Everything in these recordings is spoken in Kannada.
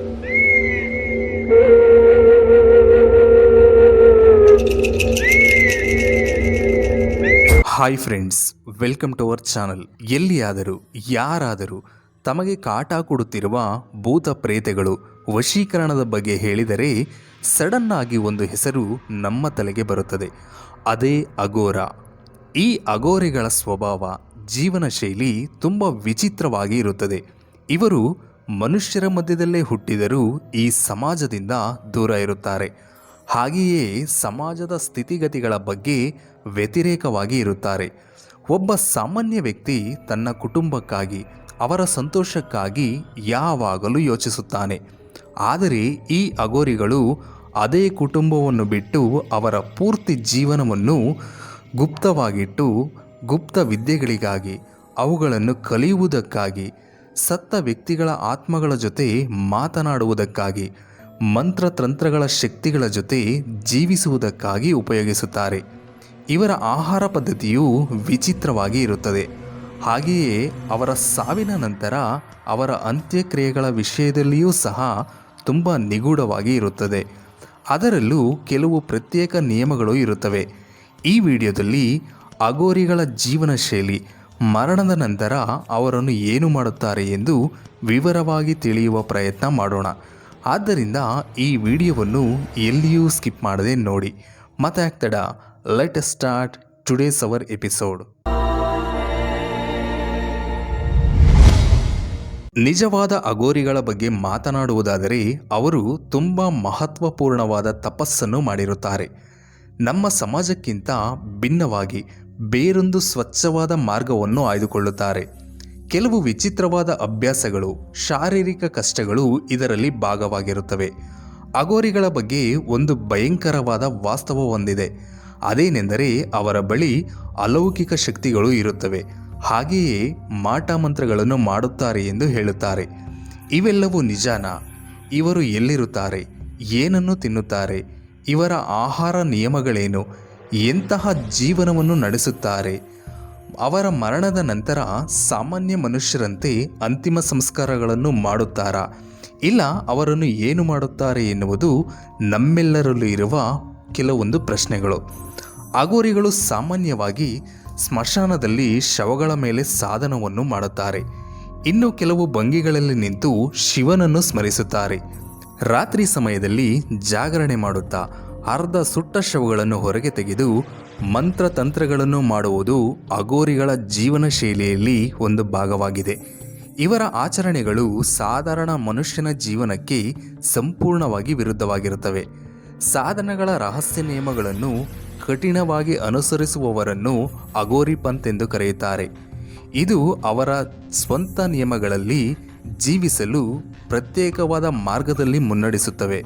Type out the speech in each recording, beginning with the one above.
Hi friends welcome to our channel ಎಲ್ಲಿಯಾದರೂ, ಯಾರಾದರೂ ತಮಗೆ ಕಾಟ ಕೊಡುತ್ತಿರುವ ಭೂತ ಪ್ರೇತೆಗಳು ವಶೀಕರಣದ ಬಗ್ಗೆ ಹೇಳಿದರೆ ಸಡನ್ ಆಗಿ ಒಂದು ಹೆಸರು ನಮ್ಮ ತಲೆಗೆ ಬರುತ್ತದೆ. ಅದೇ ಅಗೋರ ಈ ಅಗೋರಿಗಳ ಸ್ವಭಾವ ಜೀವನ ಶೈಲಿ ತುಂಬ ವಿಚಿತ್ರವಾಗಿ ಇರುತ್ತದೆ. ಇವರು ಮನುಷ್ಯರ ಮಧ್ಯದಲ್ಲೇ ಹುಟ್ಟಿದರೂ ಈ ಸಮಾಜದಿಂದ ದೂರ ಇರುತ್ತಾರೆ. ಹಾಗೆಯೇ ಸಮಾಜದ ಸ್ಥಿತಿಗತಿಗಳ ಬಗ್ಗೆ ವ್ಯತಿರೇಕವಾಗಿ ಇರುತ್ತಾರೆ. ಒಬ್ಬ ಸಾಮಾನ್ಯ ವ್ಯಕ್ತಿ ತನ್ನ ಕುಟುಂಬಕ್ಕಾಗಿ, ಅವರ ಸಂತೋಷಕ್ಕಾಗಿ ಯಾವಾಗಲೂ ಯೋಚಿಸುತ್ತಾನೆ. ಆದರೆ ಈ ಅಗೋರಿಗಳು ಅದೇ ಕುಟುಂಬವನ್ನು ಬಿಟ್ಟು ಅವರ ಪೂರ್ತಿ ಜೀವನವನ್ನು ಗುಪ್ತವಾಗಿಟ್ಟು, ಗುಪ್ತ ವಿದ್ಯೆಗಳಿಗಾಗಿ, ಅವುಗಳನ್ನು ಕಲಿಯುವುದಕ್ಕಾಗಿ ಸತ್ತ ವ್ಯಕ್ತಿಗಳ ಆತ್ಮಗಳ ಜೊತೆ ಮಾತನಾಡುವುದಕ್ಕಾಗಿ, ಮಂತ್ರತಂತ್ರಗಳ ಶಕ್ತಿಗಳ ಜೊತೆ ಜೀವಿಸುವುದಕ್ಕಾಗಿ ಉಪಯೋಗಿಸುತ್ತಾರೆ. ಇವರ ಆಹಾರ ಪದ್ಧತಿಯು ವಿಚಿತ್ರವಾಗಿ ಇರುತ್ತದೆ. ಹಾಗೆಯೇ ಅವರ ಸಾವಿನ ನಂತರ ಅವರ ಅಂತ್ಯಕ್ರಿಯೆಗಳ ವಿಷಯದಲ್ಲಿಯೂ ಸಹ ತುಂಬ ನಿಗೂಢವಾಗಿ ಇರುತ್ತದೆ. ಅದರಲ್ಲೂ ಕೆಲವು ಪ್ರತ್ಯೇಕ ನಿಯಮಗಳು ಇರುತ್ತವೆ. ಈ ವಿಡಿಯೋದಲ್ಲಿ ಅಗೋರಿಗಳ ಜೀವನ ಶೈಲಿ ಮರಣದ ನಂತರ ಅವರನ್ನು ಏನು ಮಾಡುತ್ತಾರೆ ಎಂದು ವಿವರವಾಗಿ ತಿಳಿಯುವ ಪ್ರಯತ್ನ ಮಾಡೋಣ. ಆದ್ದರಿಂದ ಈ ವಿಡಿಯೋವನ್ನು ಎಲ್ಲಿಯೂ ಸ್ಕಿಪ್ ಮಾಡದೆ ನೋಡಿ. ಮತ್ತೆ ಆಗ್ತಡ let start today's our episode ನಿಜವಾದ ಅಗೋರಿಗಳ ಬಗ್ಗೆ ಮಾತನಾಡುವುದಾದರೆ, ಅವರು ತುಂಬ ಮಹತ್ವಪೂರ್ಣವಾದ ತಪಸ್ಸನ್ನು ಮಾಡಿರುತ್ತಾರೆ. ನಮ್ಮ ಸಮಾಜಕ್ಕಿಂತ ಭಿನ್ನವಾಗಿ ಬೇರೊಂದು ಸ್ವಚ್ಛವಾದ ಮಾರ್ಗವನ್ನು ಆಯ್ದುಕೊಳ್ಳುತ್ತಾರೆ. ಕೆಲವು ವಿಚಿತ್ರವಾದ ಅಭ್ಯಾಸಗಳು, ಶಾರೀರಿಕ ಕಷ್ಟಗಳು ಇದರಲ್ಲಿ ಭಾಗವಾಗಿರುತ್ತವೆ. ಅಗೋರಿಗಳ ಬಗ್ಗೆ ಒಂದು ಭಯಂಕರವಾದ ವಾಸ್ತವ ಹೊಂದಿದೆ. ಅದೇನೆಂದರೆ ಅವರ ಬಳಿ ಅಲೌಕಿಕ ಶಕ್ತಿಗಳು ಇರುತ್ತವೆ. ಹಾಗೆಯೇ ಮಾಟ ಮಂತ್ರಗಳನ್ನು ಮಾಡುತ್ತಾರೆ ಎಂದು ಹೇಳುತ್ತಾರೆ. ಇವೆಲ್ಲವೂ ನಿಜಾನ? ಇವರು ಎಲ್ಲಿರುತ್ತಾರೆ? ಏನನ್ನು ತಿನ್ನುತ್ತಾರೆ? ಇವರ ಆಹಾರ ನಿಯಮಗಳೇನು? ಎಂತಹ ಜೀವನವನ್ನು ನಡೆಸುತ್ತಾರೆ? ಅವರ ಮರಣದ ನಂತರ ಸಾಮಾನ್ಯ ಮನುಷ್ಯರಂತೆ ಅಂತಿಮ ಸಂಸ್ಕಾರಗಳನ್ನು ಮಾಡುತ್ತಾರಾ? ಇಲ್ಲ, ಅವರನ್ನು ಏನು ಮಾಡುತ್ತಾರೆ ಎನ್ನುವುದು ನಮ್ಮೆಲ್ಲರಲ್ಲೂ ಇರುವ ಕೆಲವೊಂದು ಪ್ರಶ್ನೆಗಳು. ಅಗೋರಿಗಳು ಸಾಮಾನ್ಯವಾಗಿ ಸ್ಮಶಾನದಲ್ಲಿ ಶವಗಳ ಮೇಲೆ ಸಾಧನವನ್ನು ಮಾಡುತ್ತಾರೆ. ಇನ್ನು ಕೆಲವು ಭಂಗಿಗಳಲ್ಲಿ ನಿಂತು ಶಿವನನ್ನು ಸ್ಮರಿಸುತ್ತಾರೆ. ರಾತ್ರಿ ಸಮಯದಲ್ಲಿ ಜಾಗರಣೆ ಮಾಡುತ್ತಾ ಅರ್ಧ ಸುಟ್ಟ ಶವಗಳನ್ನು ಹೊರಗೆ ತೆಗೆದು ಮಂತ್ರತಂತ್ರಗಳನ್ನು ಮಾಡುವುದು ಅಗೋರಿಗಳ ಜೀವನ ಶೈಲಿಯಲ್ಲಿ ಒಂದು ಭಾಗವಾಗಿದೆ. ಇವರ ಆಚರಣೆಗಳು ಸಾಧಾರಣ ಮನುಷ್ಯನ ಜೀವನಕ್ಕೆ ಸಂಪೂರ್ಣವಾಗಿ ವಿರುದ್ಧವಾಗಿರುತ್ತವೆ. ಸಾಧನಗಳ ರಹಸ್ಯ ನಿಯಮಗಳನ್ನು ಕಠಿಣವಾಗಿ ಅನುಸರಿಸುವವರನ್ನು ಅಗೋರಿ ಪಂತ್ ಎಂದು ಕರೆಯುತ್ತಾರೆ. ಇದು ಅವರ ಸ್ವಂತ ನಿಯಮಗಳಲ್ಲಿ ಜೀವಿಸಲು ಪ್ರತ್ಯೇಕವಾದ ಮಾರ್ಗದಲ್ಲಿ ಮುನ್ನಡೆಸುತ್ತವೆ.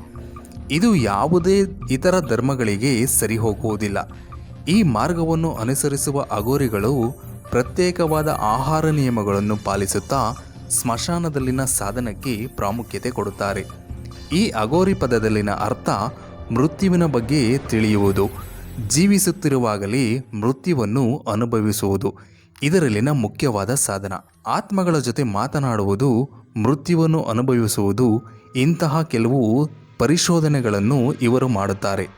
ಇದು ಯಾವುದೇ ಇತರ ಧರ್ಮಗಳಿಗೆ ಸರಿ ಹೋಗುವುದಿಲ್ಲ ಈ ಮಾರ್ಗವನ್ನು ಅನುಸರಿಸುವ ಅಗೋರಿಗಳು ಪ್ರತ್ಯೇಕವಾದ ಆಹಾರ ನಿಯಮಗಳನ್ನು ಪಾಲಿಸುತ್ತಾ ಸ್ಮಶಾನದಲ್ಲಿನ ಸಾಧನಕ್ಕೆ ಪ್ರಾಮುಖ್ಯತೆ ಕೊಡುತ್ತಾರೆ. ಈ ಅಗೋರಿ ಪದದಲ್ಲಿನ ಅರ್ಥ ಮೃತ್ಯುವಿನ ಬಗ್ಗೆ ತಿಳಿಯುವುದು. ಜೀವಿಸುತ್ತಿರುವಾಗಲೇ ಮೃತ್ಯುವನ್ನು ಅನುಭವಿಸುವುದು. ಇದರಲ್ಲಿನ ಮುಖ್ಯವಾದ ಸಾಧನ. ಆತ್ಮಗಳ ಜೊತೆ ಮಾತನಾಡುವುದು ಮೃತ್ಯುವನ್ನು ಅನುಭವಿಸುವುದು. ಇಂತಹ ಕೆಲವು ಪರಿಶೋಧನೆಗಳನ್ನು ಇವರು ಮಾಡುತ್ತಾರೆ.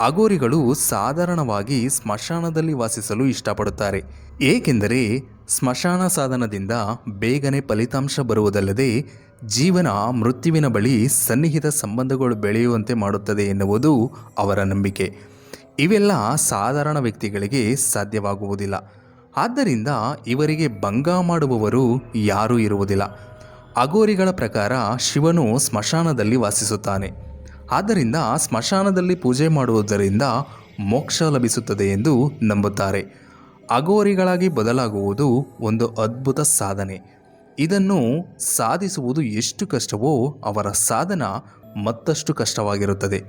ಅಗೋರಿಗಳು ಸಾಧಾರಣವಾಗಿ ಸ್ಮಶಾನದಲ್ಲಿ ವಾಸಿಸಲು ಇಷ್ಟಪಡುತ್ತಾರೆ. ಏಕೆಂದರೆ ಸ್ಮಶಾನ ಸಾಧನದಿಂದ ಬೇಗನೆ ಫಲಿತಾಂಶ ಬರುವುದಲ್ಲದೆ ಜೀವನ ಮೃತ್ಯುವಿನ ಬಳಿ ಸನ್ನಿಹಿತ ಸಂಬಂಧಗಳು ಬೆಳೆಯುವಂತೆ ಮಾಡುತ್ತದೆ ಎನ್ನುವುದು ಅವರ ನಂಬಿಕೆ. ಇವೆಲ್ಲ ಸಾಧಾರಣ ವ್ಯಕ್ತಿಗಳಿಗೆ ಸಾಧ್ಯವಾಗುವುದಿಲ್ಲ. ಆದ್ದರಿಂದ ಇವರಿಗೆ ಭಂಗ ಮಾಡುವವರು ಯಾರೂ ಇರುವುದಿಲ್ಲ. ಅಗೋರಿಗಳ ಪ್ರಕಾರ ಶಿವನು ಸ್ಮಶಾನದಲ್ಲಿ ವಾಸಿಸುತ್ತಾನೆ. ಆದ್ದರಿಂದ ಸ್ಮಶಾನದಲ್ಲಿ ಪೂಜೆ ಮಾಡುವುದರಿಂದ ಮೋಕ್ಷ ಲಭಿಸುತ್ತದೆ ಎಂದು ನಂಬುತ್ತಾರೆ. ಅಗೋರಿಗಳಾಗಿ ಬದಲಾಗುವುದು ಒಂದು ಅದ್ಭುತ ಸಾಧನೆ. ಇದನ್ನು ಸಾಧಿಸುವುದು ಎಷ್ಟು ಕಷ್ಟವೋ ಅವರ ಸಾಧನ ಮತ್ತಷ್ಟು ಕಷ್ಟವಾಗಿರುತ್ತದೆ.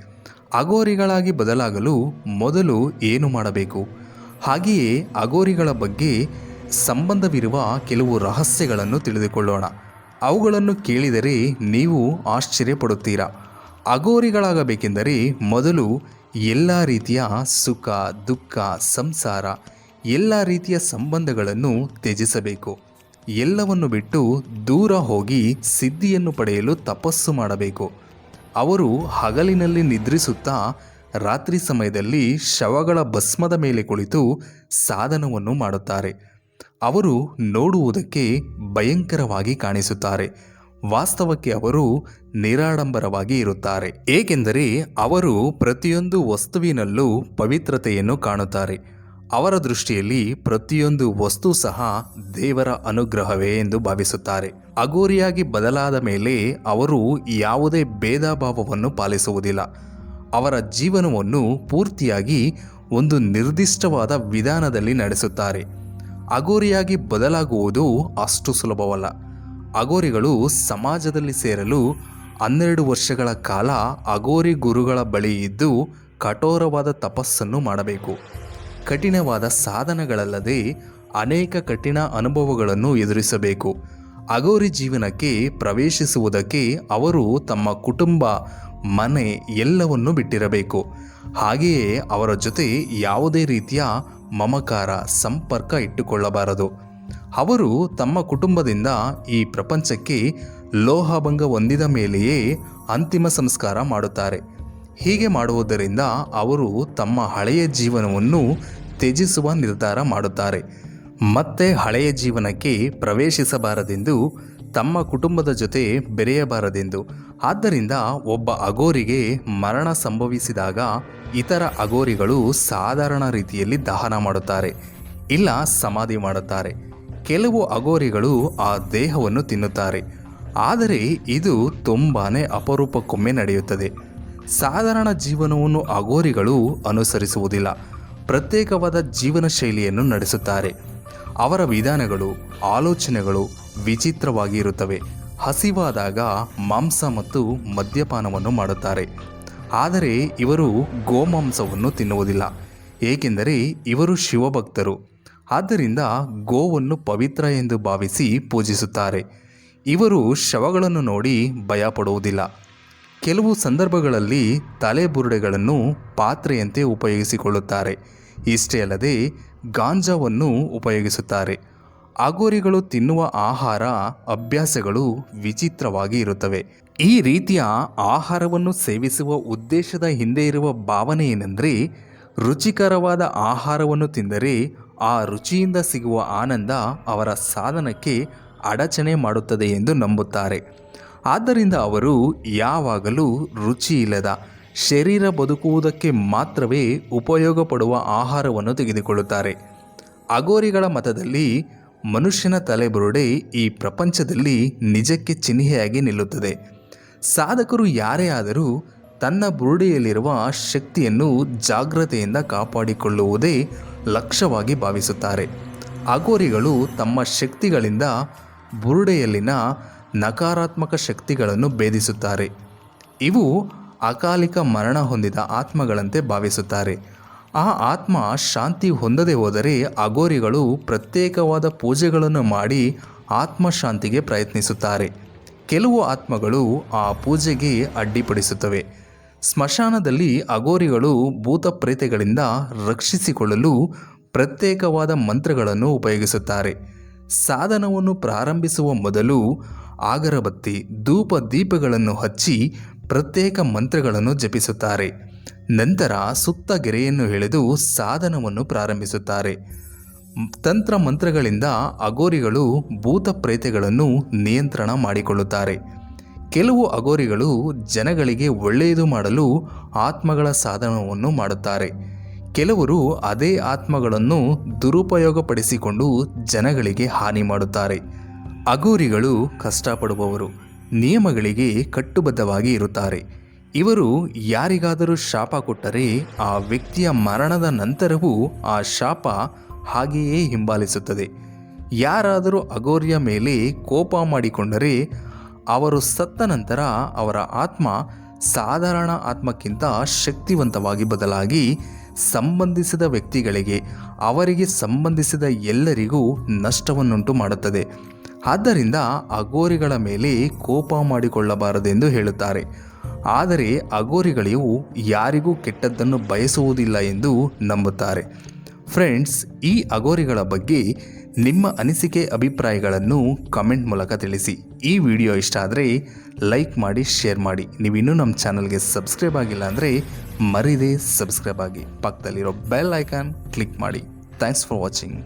ಅಗೋರಿಗಳಾಗಿ ಬದಲಾಗಲು ಮೊದಲು ಏನು ಮಾಡಬೇಕು? ಹಾಗೆಯೇ ಅಗೋರಿಗಳ ಬಗ್ಗೆ ಸಂಬಂಧವಿರುವ ಕೆಲವು ರಹಸ್ಯಗಳನ್ನು ತಿಳಿದುಕೊಳ್ಳೋಣ. ಅವುಗಳನ್ನು ಕೇಳಿದರೆ ನೀವು ಆಶ್ಚರ್ಯಪಡುತ್ತೀರಾ. ಅಗೋರಿಗಳಾಗಬೇಕೆಂದರೆ ಮೊದಲು ಎಲ್ಲ ರೀತಿಯ ಸುಖ, ದುಃಖ, ಸಂಸಾರ, ಎಲ್ಲ ರೀತಿಯ ಸಂಬಂಧಗಳನ್ನು ತ್ಯಜಿಸಬೇಕು. ಎಲ್ಲವನ್ನು ಬಿಟ್ಟು ದೂರ ಹೋಗಿ ಸಿದ್ಧಿಯನ್ನು ಪಡೆಯಲು ತಪಸ್ಸು ಮಾಡಬೇಕು. ಅವರು ಹಗಲಿನಲ್ಲಿ ನಿದ್ರಿಸುತ್ತಾ ರಾತ್ರಿ ಸಮಯದಲ್ಲಿ ಶವಗಳ ಭಸ್ಮದ ಮೇಲೆ ಕುಳಿತು ಸಾಧನವನ್ನು ಮಾಡುತ್ತಾರೆ. ಅವರು ನೋಡುವುದಕ್ಕೆ ಭಯಂಕರವಾಗಿ ಕಾಣಿಸುತ್ತಾರೆ. ವಾಸ್ತವಕ್ಕೆ ಅವರು ನಿರಾಡಂಬರವಾಗಿ ಇರುತ್ತಾರೆ. ಏಕೆಂದರೆ ಅವರು ಪ್ರತಿಯೊಂದು ವಸ್ತುವಿನಲ್ಲೂ ಪವಿತ್ರತೆಯನ್ನು ಕಾಣುತ್ತಾರೆ. ಅವರ ದೃಷ್ಟಿಯಲ್ಲಿ ಪ್ರತಿಯೊಂದು ವಸ್ತು ಸಹ ದೇವರ ಅನುಗ್ರಹವೇ ಎಂದು ಭಾವಿಸುತ್ತಾರೆ. ಅಗೋರಿಯಾಗಿ ಬದಲಾದ ಮೇಲೆ ಅವರು ಯಾವುದೇ ಭೇದ ಭಾವವನ್ನು ಪಾಲಿಸುವುದಿಲ್ಲ. ಅವರ ಜೀವನವನ್ನು ಪೂರ್ತಿಯಾಗಿ ಒಂದು ನಿರ್ದಿಷ್ಟವಾದ ವಿಧಾನದಲ್ಲಿ ನಡೆಸುತ್ತಾರೆ. ಅಗೋರಿಯಾಗಿ ಬದಲಾಗುವುದು ಅಷ್ಟು ಸುಲಭವಲ್ಲ. ಅಗೋರಿಗಳು ಸಮಾಜದಲ್ಲಿ ಸೇರಲು ಹನ್ನೆರಡು ವರ್ಷಗಳ ಕಾಲ ಅಗೋರಿ ಗುರುಗಳ ಬಳಿ ಇದ್ದು ಕಠೋರವಾದ ತಪಸ್ಸನ್ನು ಮಾಡಬೇಕು. ಕಠಿಣವಾದ ಸಾಧನಗಳಲ್ಲದೆ ಅನೇಕ ಕಠಿಣ ಅನುಭವಗಳನ್ನು ಎದುರಿಸಬೇಕು. ಅಗೋರಿ ಜೀವನಕ್ಕೆ ಪ್ರವೇಶಿಸುವುದಕ್ಕೆ ಅವರು ತಮ್ಮ ಕುಟುಂಬ, ಮನೆ ಎಲ್ಲವನ್ನು ಬಿಟ್ಟಿರಬೇಕು. ಹಾಗೆಯೇ ಅವರ ಜೊತೆ ಯಾವುದೇ ರೀತಿಯ ಮಮಕಾರ ಸಂಪರ್ಕ ಇಟ್ಟುಕೊಳ್ಳಬಾರದು. ಅವರು ತಮ್ಮ ಕುಟುಂಬದಿಂದ ಈ ಪ್ರಪಂಚಕ್ಕೆ ಲೋಹಭಂಗ ಹೊಂದಿದ ಮೇಲೆಯೇ ಅಂತಿಮ ಸಂಸ್ಕಾರ ಮಾಡುತ್ತಾರೆ. ಹೀಗೆ ಮಾಡುವುದರಿಂದ ಅವರು ತಮ್ಮ ಹಳೆಯ ಜೀವನವನ್ನು ತ್ಯಜಿಸುವ ನಿರ್ಧಾರ ಮಾಡುತ್ತಾರೆ. ಮತ್ತೆ ಹಳೆಯ ಜೀವನಕ್ಕೆ ಪ್ರವೇಶಿಸಬಾರದೆಂದು, ತಮ್ಮ ಕುಟುಂಬದ ಜೊತೆ ಬೆರೆಯಬಾರದೆಂದು. ಆದ್ದರಿಂದ ಒಬ್ಬ ಅಗೋರಿಗೆ ಮರಣ ಸಂಭವಿಸಿದಾಗ ಇತರ ಅಗೋರಿಗಳು ಸಾಧಾರಣ ರೀತಿಯಲ್ಲಿ ದಹನ ಮಾಡುತ್ತಾರೆ, ಇಲ್ಲ ಸಮಾಧಿ ಮಾಡುತ್ತಾರೆ. ಕೆಲವು ಅಗೋರಿಗಳು ಆ ದೇಹವನ್ನು ತಿನ್ನುತ್ತಾರೆ, ಆದರೆ ಇದು ತುಂಬಾ ಅಪರೂಪಕ್ಕೊಮ್ಮೆ ನಡೆಯುತ್ತದೆ. ಸಾಧಾರಣ ಜೀವನವನ್ನು ಅಗೋರಿಗಳು ಅನುಸರಿಸುವುದಿಲ್ಲ, ಪ್ರತ್ಯೇಕವಾದ ಜೀವನ ಶೈಲಿಯನ್ನು ನಡೆಸುತ್ತಾರೆ. ಅವರ ವಿಧಾನಗಳು, ಆಲೋಚನೆಗಳು ವಿಚಿತ್ರವಾಗಿ ಇರುತ್ತವೆ ಹಸಿವಾದಾಗ ಮಾಂಸ ಮತ್ತು ಮದ್ಯಪಾನವನ್ನು ಮಾಡುತ್ತಾರೆ. ಆದರೆ ಇವರು ಗೋಮಾಂಸವನ್ನು ತಿನ್ನುವುದಿಲ್ಲ, ಏಕೆಂದರೆ ಇವರು ಶಿವಭಕ್ತರು. ಆದ್ದರಿಂದ ಗೋವನ್ನು ಪವಿತ್ರ ಎಂದು ಭಾವಿಸಿ ಪೂಜಿಸುತ್ತಾರೆ. ಇವರು ಶವಗಳನ್ನು ನೋಡಿ ಭಯಪಡುವುದಿಲ್ಲ. ಕೆಲವು ಸಂದರ್ಭಗಳಲ್ಲಿ ತಲೆಬುರುಡೆಗಳನ್ನು ಪಾತ್ರೆಯಂತೆ ಉಪಯೋಗಿಸಿಕೊಳ್ಳುತ್ತಾರೆ. ಇಷ್ಟೇ ಅಲ್ಲದೆ ಗಾಂಜಾವನ್ನು ಉಪಯೋಗಿಸುತ್ತಾರೆ. ಅಗೋರಿಗಳು ತಿನ್ನುವ ಆಹಾರ, ಅಭ್ಯಾಸಗಳು ವಿಚಿತ್ರವಾಗಿ ಇರುತ್ತವೆ. ಈ ರೀತಿಯ ಆಹಾರವನ್ನು ಸೇವಿಸುವ ಉದ್ದೇಶದ ಹಿಂದೆ ಇರುವ ಭಾವನೆ ಏನೆಂದರೆ, ರುಚಿಕರವಾದ ಆಹಾರವನ್ನು ತಿಂದರೆ ಆ ರುಚಿಯಿಂದ ಸಿಗುವ ಆನಂದ ಅವರ ಸಾಧನಕ್ಕೆ ಅಡಚಣೆ ಮಾಡುತ್ತದೆ ಎಂದು ನಂಬುತ್ತಾರೆ. ಆದ್ದರಿಂದ ಅವರು ಯಾವಾಗಲೂ ರುಚಿ ಇಲ್ಲದ ಶರೀರ ಬದುಕುವುದಕ್ಕೆ ಮಾತ್ರವೇ ಉಪಯೋಗಪಡುವ ಆಹಾರವನ್ನು ತೆಗೆದುಕೊಳ್ಳುತ್ತಾರೆ. ಅಗೋರಿಗಳ ಮತದಲ್ಲಿ ಮನುಷ್ಯನ ತಲೆಬುರುಡೆ ಈ ಪ್ರಪಂಚದಲ್ಲಿ ನಿಜಕ್ಕೆ ಚಿಹ್ನೆಯಾಗಿ ನಿಲ್ಲುತ್ತದೆ. ಸಾಧಕರು ಯಾರೇ ಆದರೂ ತನ್ನ ಬುರುಡೆಯಲ್ಲಿರುವ ಶಕ್ತಿಯನ್ನು ಜಾಗ್ರತೆಯಿಂದ ಕಾಪಾಡಿಕೊಳ್ಳುವುದೇ ಲಕ್ಷ್ಯವಾಗಿ ಭಾವಿಸುತ್ತಾರೆ. ಅಗೋರಿಗಳು ತಮ್ಮ ಶಕ್ತಿಗಳಿಂದ ಬುರುಡೆಯಲ್ಲಿನ ನಕಾರಾತ್ಮಕ ಶಕ್ತಿಗಳನ್ನು ಭೇದಿಸುತ್ತಾರೆ. ಇವು ಅಕಾಲಿಕ ಮರಣ ಹೊಂದಿದ ಆತ್ಮಗಳಂತೆ ಭಾವಿಸುತ್ತಾರೆ. ಆ ಆತ್ಮ ಶಾಂತಿ ಹೊಂದದೆ ಹೋದರೆ ಅಗೋರಿಗಳು ಪ್ರತ್ಯೇಕವಾದ ಪೂಜೆಗಳನ್ನು ಮಾಡಿ ಆತ್ಮಶಾಂತಿಗೆ ಪ್ರಯತ್ನಿಸುತ್ತಾರೆ. ಕೆಲವು ಆತ್ಮಗಳು ಆ ಪೂಜೆಗೆ ಅಡ್ಡಿಪಡಿಸುತ್ತವೆ. ಸ್ಮಶಾನದಲ್ಲಿ ಅಗೋರಿಗಳು ಭೂತ ಪ್ರೇತೆಗಳಿಂದ ರಕ್ಷಿಸಿಕೊಳ್ಳಲು ಪ್ರತ್ಯೇಕವಾದ ಮಂತ್ರಗಳನ್ನು ಉಪಯೋಗಿಸುತ್ತಾರೆ. ಸಾಧನವನ್ನು ಪ್ರಾರಂಭಿಸುವ ಮೊದಲು ಆಗರಬತ್ತಿ ಧೂಪ ದೀಪಗಳನ್ನು ಹಚ್ಚಿ ಪ್ರತ್ಯೇಕ ಮಂತ್ರಗಳನ್ನು ಜಪಿಸುತ್ತಾರೆ. ನಂತರ ಸುತ್ತ ಗೆರೆಯನ್ನು ಎಳೆದು ಸಾಧನವನ್ನು ಪ್ರಾರಂಭಿಸುತ್ತಾರೆ. ತಂತ್ರ ಮಂತ್ರಗಳಿಂದ ಅಗೋರಿಗಳು ಭೂತ ಪ್ರೇತೆಗಳನ್ನು ನಿಯಂತ್ರಣ ಮಾಡಿಕೊಳ್ಳುತ್ತಾರೆ. ಕೆಲವು ಅಗೋರಿಗಳು ಜನಗಳಿಗೆ ಒಳ್ಳೆಯದು ಮಾಡಲು ಆತ್ಮಗಳ ಸಾಧನವನ್ನು ಮಾಡುತ್ತಾರೆ. ಕೆಲವರು ಅದೇ ಆತ್ಮಗಳನ್ನು ದುರುಪಯೋಗಪಡಿಸಿಕೊಂಡು ಜನಗಳಿಗೆ ಹಾನಿ ಮಾಡುತ್ತಾರೆ. ಅಗೋರಿಗಳು ಕಷ್ಟಪಡುವವರು, ನಿಯಮಗಳಿಗೆ ಕಟ್ಟುಬದ್ಧವಾಗಿ ಇರುತ್ತಾರೆ. ಇವರು ಯಾರಿಗಾದರೂ ಶಾಪ ಕೊಟ್ಟರೆ ಆ ವ್ಯಕ್ತಿಯ ಮರಣದ ನಂತರವೂ ಆ ಶಾಪ ಹಾಗೆಯೇ ಹಿಂಬಾಲಿಸುತ್ತದೆ. ಯಾರಾದರೂ ಅಗೋರಿಯ ಮೇಲೆ ಕೋಪ ಮಾಡಿಕೊಂಡರೆ ಅವರು ಸತ್ತ ನಂತರ ಅವರ ಆತ್ಮ ಸಾಧಾರಣ ಆತ್ಮಕ್ಕಿಂತ ಶಕ್ತಿವಂತವಾಗಿ ಬದಲಾಗಿ ಸಂಬಂಧಿಸಿದ ವ್ಯಕ್ತಿಗಳಿಗೆ, ಅವರಿಗೆ ಸಂಬಂಧಿಸಿದ ಎಲ್ಲರಿಗೂ ನಷ್ಟವನ್ನುಂಟು ಮಾಡುತ್ತದೆ. ಆದ್ದರಿಂದ ಅಗೋರಿಗಳ ಮೇಲೆ ಕೋಪ ಮಾಡಿಕೊಳ್ಳಬಾರದೆಂದು ಹೇಳುತ್ತಾರೆ. ಆದರೆ ಅಗೋರಿಗಳಿವು ಯಾರಿಗೂ ಕೆಟ್ಟದ್ದನ್ನು ಬಯಸುವುದಿಲ್ಲ ಎಂದು ನಂಬುತ್ತಾರೆ. ಫ್ರೆಂಡ್ಸ್ ಈ ಅಗೋರಿಗಳ ಬಗ್ಗೆ ನಿಮ್ಮ ಅನಿಸಿಕೆ, ಅಭಿಪ್ರಾಯಗಳನ್ನು ಕಮೆಂಟ್ ಮೂಲಕ ತಿಳಿಸಿ. ಈ ವಿಡಿಯೋ ಇಷ್ಟ ಆದರೆ ಲೈಕ್ ಮಾಡಿ ಶೇರ್ ಮಾಡಿ. ನೀವಿನ್ನೂ ನಮ್ಮ ಚಾನಲ್ಗೆ ಸಬ್ಸ್ಕ್ರೈಬ್ ಆಗಿಲ್ಲ ಅಂದರೆ ಮರಿದೇ ಸಬ್ಸ್ಕ್ರೈಬ್ ಆಗಿ. ಪಕ್ಕದಲ್ಲಿರೋ ಬೆಲ್ ಐಕಾನ್ ಕ್ಲಿಕ್ ಮಾಡಿ. Thanks for watching